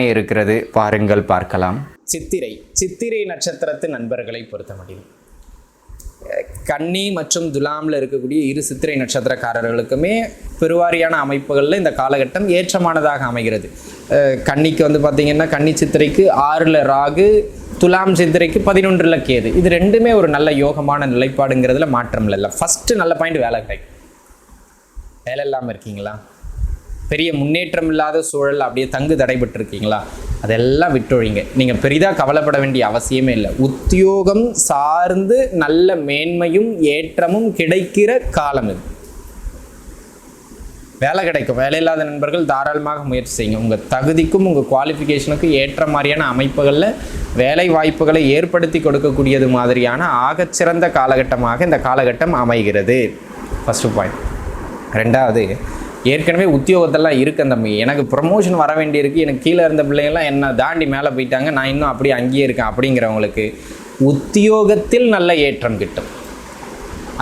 அமைய இருக்கிறது பாருங்கள் பார்க்கலாம். சித்திரை. சித்திரை நட்சத்திரத்து நண்பர்களை பொறுத்த முடியும் கன்னி மற்றும் துலாமில் இருக்கக்கூடிய இரு சித்திரை நட்சத்திரக்காரர்களுக்குமே பெருவாரியான அமைப்புகளில் இந்த காலகட்டம் ஏற்றமானதாக அமைகிறது. கன்னிக்கு வந்து பார்த்திங்கன்னா கன்னி சித்திரைக்கு ஆறில் ராகு துலாம் சித்திரைக்கு பதினொன்றில் கேது. இது ரெண்டுமே ஒரு நல்ல யோகமான நிலைப்பாடுங்கிறதுல மாற்றம் இல்லை ஃபஸ்ட்டு நல்ல பாயிண்ட் வேலை கிடைக்கும் வேலை இல்லாமல் இருக்கீங்களா? பெரிய முன்னேற்றம் இல்லாத சூழல் அப்படியே தங்கு தடைபட்டுருக்கீங்களா? அதெல்லாம் விட்டொழிங்க. நீங்கள் பெரிதாக கவலைப்பட வேண்டிய அவசியமே இல்லை. உத்தியோகம் சார்ந்து நல்ல மேன்மையும் ஏற்றமும் கிடைக்கிற காலம் இது. வேலை கிடைக்கும். வேலை இல்லாத நண்பர்கள் தாராளமாக முயற்சி செய்யுங்க. உங்கள் தகுதிக்கும் உங்கள் குவாலிஃபிகேஷனுக்கும் ஏற்ற மாதிரியான அமைப்புகளில் வேலை வாய்ப்புகளை ஏற்படுத்தி கொடுக்கக்கூடியது மாதிரியான ஆகச்சிறந்த காலகட்டமாக இந்த காலகட்டம் அமைகிறது. ஃபஸ்ட்டு பாயிண்ட் ரெண்டாவது ஏற்கனவே உத்தியோகத்தெல்லாம் இருக்கு அந்த எனக்கு ப்ரமோஷன் வர வேண்டியிருக்கு. எனக்கு கீழே இருந்த பிள்ளைங்கள்லாம் என்ன தாண்டி மேலே போயிட்டாங்க. நான் இன்னும் அப்படியே அங்கேயே இருக்கேன் அப்படிங்கிறவங்களுக்கு உத்தியோகத்தில் நல்ல ஏற்றம் கிட்டும்.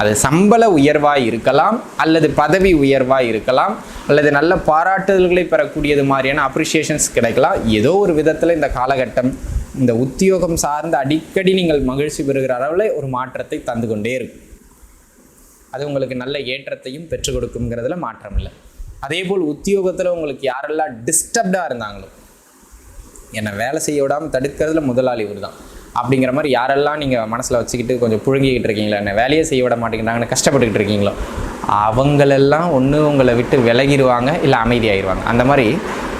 அது சம்பள உயர்வாக இருக்கலாம் அல்லது பதவி உயர்வாக இருக்கலாம் அல்லது நல்ல பாராட்டுதல்களை பெறக்கூடியது மாதிரியான அப்ரிஷியேஷன்ஸ் கிடைக்கலாம். ஏதோ ஒரு விதத்தில் இந்த காலகட்டம் இந்த உத்தியோகம் சார்ந்து அடிக்கடி நீங்கள் மகிழ்ச்சி பெறுகிற அளவில் ஒரு மாற்றத்தை தந்து கொண்டே இருக்கும். அது உங்களுக்கு நல்ல ஏற்றத்தையும் பெற்றுக் கொடுக்குங்கிறதுல மாற்றம் இல்லை. அதே போல் உத்தியோகத்தில் உங்களுக்கு யாரெல்லாம் டிஸ்டர்ப்டாக இருந்தாங்களோ என்னை வேலை செய்ய விடாமல் தடுக்கிறதுல முதலாளி இவர் தான் அப்படிங்கிற மாதிரி யாரெல்லாம் நீங்கள் மனசில் வச்சுக்கிட்டு கொஞ்சம் புழுங்கிக்கிட்டு இருக்கீங்களா? என்ன வேலையே செய்ய விட மாட்டேங்கிறாங்கன்னு கஷ்டப்பட்டுக்கிட்டு இருக்கீங்களோ அவங்களெல்லாம் ஒன்று உங்களை விட்டு விலகிடுவாங்க இல்லை அமைதியாகிடுவாங்க அந்த மாதிரி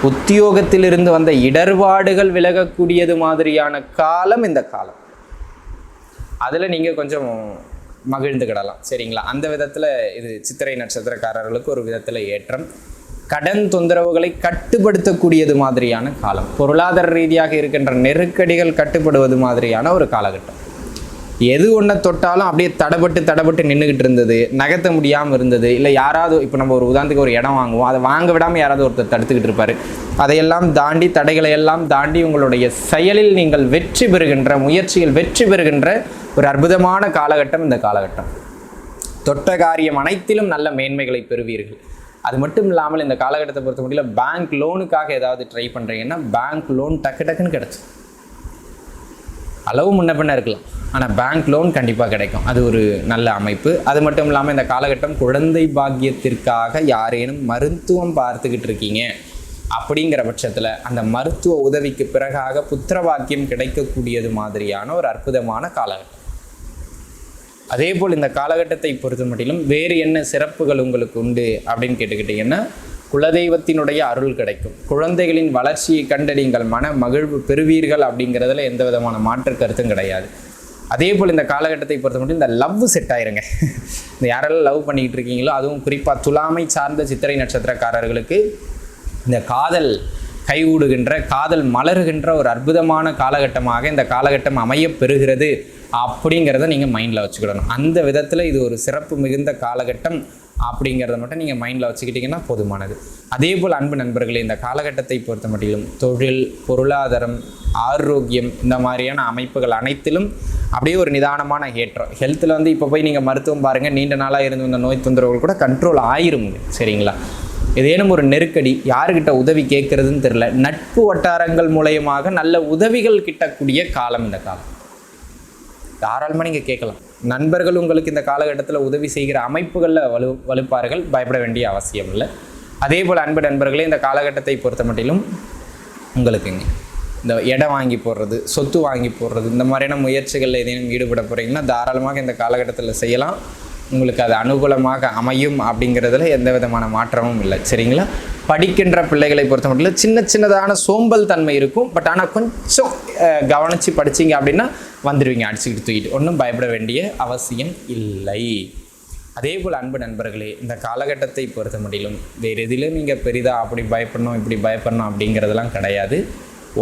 உத்தியோகத்திலிருந்து வந்த இடர்பாடுகள் விலகக்கூடியது மாதிரியான காலம் இந்த காலம். அதில் நீங்கள் கொஞ்சம் மகிழ்ந்துக்கிடலாம் சரிங்களா? அந்த விதத்தில் இது சித்திரை நட்சத்திரக்காரர்களுக்கு ஒரு விதத்தில் ஏற்றம். கடன் தொந்தரவுகளை கட்டுப்படுத்தக்கூடியது மாதிரியான காலம். பொருளாதார ரீதியாக இருக்கின்ற நெருக்கடிகள் கட்டுப்படுவது மாதிரியான ஒரு காலகட்டம். எது ஒன்றை தொட்டாலும் அப்படியே தடப்பட்டு தடபட்டு நின்றுக்கிட்டு இருந்தது. நகர்த்த முடியாமல் இருந்தது. இல்லை யாராவது இப்போ நம்ம ஒரு உதாரணத்துக்கு ஒரு இடம் வாங்குவோம். அதை வாங்க விடாமல் யாராவது ஒருத்தர் தடுத்துக்கிட்டு இருப்பார். அதையெல்லாம் தாண்டி தடைகளை எல்லாம் தாண்டி உங்களுடைய செயலில் நீங்கள் வெற்றி பெறுகின்ற முயற்சியில் வெற்றி பெறுகின்ற ஒரு அற்புதமான காலகட்டம் இந்த காலகட்டம். தொட்ட காரியம் அனைத்திலும் நல்ல மேன்மைகளை பெறுவீர்கள். அது மட்டும் இல்லாமல் இந்த காலகட்டத்தை பொறுத்த முடியல பேங்க் லோனுக்காக ஏதாவது ட்ரை பண்ணுறீங்கன்னா பேங்க் லோன் டக்கு டக்குன்னு கிடச்சி. அளவு முன்ன பின்ன இருக்கலாம். ஆனால் பேங்க் லோன் கண்டிப்பாக கிடைக்கும். அது ஒரு நல்ல அமைப்பு. அது மட்டும் இல்லாமல் இந்த காலகட்டம் குழந்தை பாக்கியத்திற்காக யாரேனும் மருத்துவம் பார்த்துக்கிட்டு இருக்கீங்க. அப்படிங்கிற பட்சத்தில் அந்த மருத்துவ உதவிக்கு பிறகாக புத்திர பாக்கியம் கிடைக்கக்கூடியது மாதிரியான ஒரு அற்புதமான காலகட்டம். அதே போல் இந்த காலகட்டத்தை பொறுத்த மட்டிலும் வேறு என்ன சிறப்புகள் உங்களுக்கு உண்டு அப்படின்னு கேட்டுக்கிட்டிங்கன்னா குலதெய்வத்தினுடைய அருள் கிடைக்கும். குழந்தைகளின் வளர்ச்சியை கண்டறியுங்கள் மன மகிழ்வு பெறுவீர்கள் அப்படிங்கிறதுல எந்த விதமான மாற்று கருத்தும் கிடையாது. அதே போல் இந்த காலகட்டத்தை பொறுத்த மட்டும் இந்த லவ் செட் ஆயிருங்க. இந்த யாரெல்லாம் லவ் பண்ணிக்கிட்டு இருக்கீங்களோ அதுவும் குறிப்பாக துலாமை சார்ந்த சித்திரை நட்சத்திரக்காரர்களுக்கு இந்த காதல் கைகூடுகின்ற காதல் மலருகின்ற ஒரு அற்புதமான காலகட்டமாக இந்த காலகட்டம் அமையப் பெறுகிறது. அப்படிங்கிறத நீங்கள் மைண்டில் வச்சுக்கிடணும். அந்த விதத்தில் இது ஒரு சிறப்பு மிகுந்த காலகட்டம் அப்படிங்கிறத மட்டும் நீங்கள் மைண்டில் வச்சுக்கிட்டிங்கன்னா போதுமானது. அதே போல் அன்பு நண்பர்களே இந்த காலகட்டத்தை பொறுத்த மட்டிலும் தொழில் பொருளாதாரம் ஆரோக்கியம் இந்த மாதிரியான அமைப்புகள் அனைத்திலும் அப்படியே ஒரு நிதானமான ஏற்றம். ஹெல்த்தில் வந்து இப்போ போய் நீங்கள் மருத்துவம் பாருங்கள் நீண்ட நாளாக இருந்து வந்த நோய் தொந்தரவுகள் கூட கண்ட்ரோல் ஆயிருங்க சரிங்களா? ஏதேனும் ஒரு நெருக்கடி யாருக்கிட்ட உதவி கேட்குறதுன்னு தெரில நட்பு வட்டாரங்கள் மூலயமாக நல்ல உதவிகள் கிட்டக்கூடிய காலம் இந்த காலம். தாராளமாக நீங்கள் கேட்கலாம். நண்பர்கள் உங்களுக்கு இந்த காலகட்டத்தில் உதவி செய்கிற அமைப்புகளில் வலு வலுப்பார்கள். பயப்பட வேண்டிய அவசியம் இல்லை. அதே போல் அன்பு நண்பர்களே இந்த காலகட்டத்தை பொறுத்த மட்டிலும் உங்களுக்குங்க இந்த இடம் வாங்கி போடுறது சொத்து வாங்கி போடுறது இந்த மாதிரியான முயற்சிகளில் எதையும் ஈடுபட போகிறீங்கன்னா தாராளமாக இந்த காலகட்டத்தில் செய்யலாம். உங்களுக்கு அது அனுகூலமாக அமையும் அப்படிங்கிறதுல எந்த விதமான மாற்றமும் இல்லை. சரிங்களா? படிக்கின்ற பிள்ளைகளை பொறுத்த மட்டும் சின்ன சின்னதான சோம்பல் தன்மை இருக்கும். பட் ஆனால் கொஞ்சம் கவனித்து படிச்சிங்க படிச்சீங்க அப்படின்னா வந்துடுவீங்க அடிச்சுக்கிட்டு தூக்கிட்டு. ஒன்றும் பயப்பட வேண்டிய அவசியம் இல்லை. அதே போல் அன்பு நண்பர்களே இந்த காலகட்டத்தை பொறுத்த முடியலும் வேறு எதிலும் நீங்கள் பெரிதாக அப்படி பயப்படணும் இப்படி பயப்படணும் அப்படிங்கிறதெல்லாம் கிடையாது.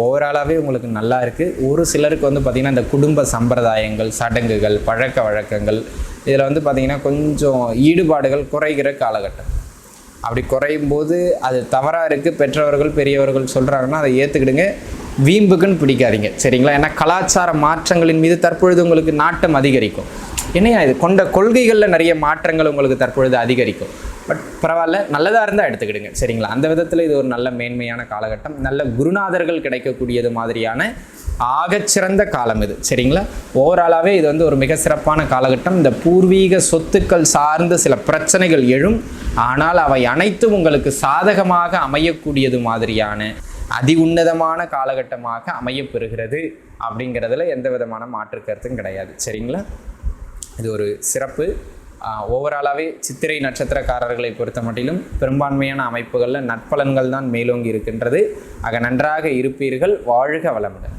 ஓவராலாகவே உங்களுக்கு நல்லா இருக்குது ஒரு சிலருக்கு வந்து பார்த்திங்கன்னா இந்த குடும்ப சம்பிரதாயங்கள் சடங்குகள் பழக்க வழக்கங்கள் இதில் வந்து பார்த்திங்கன்னா கொஞ்சம் ஈடுபாடுகள் குறைகிற காலகட்டம். அப்படி குறையும் போது அது தவறாக இருக்குது பெற்றவர்கள் பெரியவர்கள் சொல்கிறாங்கன்னா அதை ஏற்றுக்கிடுங்க வீம்புக்குன்னு பிடிக்காதீங்க சரிங்களா? ஏன்னா கலாச்சார மாற்றங்களின் மீது தற்பொழுது உங்களுக்கு நாட்டம் அதிகரிக்கும். என்னையா இது? கொண்ட கொள்கைகளில் நிறைய மாற்றங்கள் உங்களுக்கு தற்பொழுது அதிகரிக்கும். பட் பரவாயில்ல நல்லதாக இருந்தால் எடுத்துக்கிடுங்க சரிங்களா? அந்த விதத்தில் இது ஒரு நல்ல மேன்மையான காலகட்டம். நல்ல குருநாதர்கள் கிடைக்கக்கூடியது மாதிரியான ஆகச்சிறந்த காலம் இது சரிங்களா? ஓவராலாகவே இது வந்து ஒரு மிக சிறப்பான காலகட்டம். இந்த பூர்வீக சொத்துக்கள் சார்ந்த சில பிரச்சனைகள் எழும். ஆனால் அவை அனைத்தும் உங்களுக்கு சாதகமாக அமையக்கூடியது மாதிரியான அதி உன்னதமான காலகட்டமாக அமையப்பெறுகிறது அப்படிங்கிறதுல எந்த விதமான மாற்று கருத்தும் கிடையாது சரிங்களா? இது ஒரு சிறப்பு. ஓவராலாகவே சித்திரை நட்சத்திரக்காரர்களை பொறுத்த மட்டிலும் பெரும்பான்மையான அமைப்புகளில் நற்பலன்கள் தான் மேலோங்கி இருக்கின்றது. ஆக நன்றாக இருப்பீர்கள். வாழ்க வளமுடன்.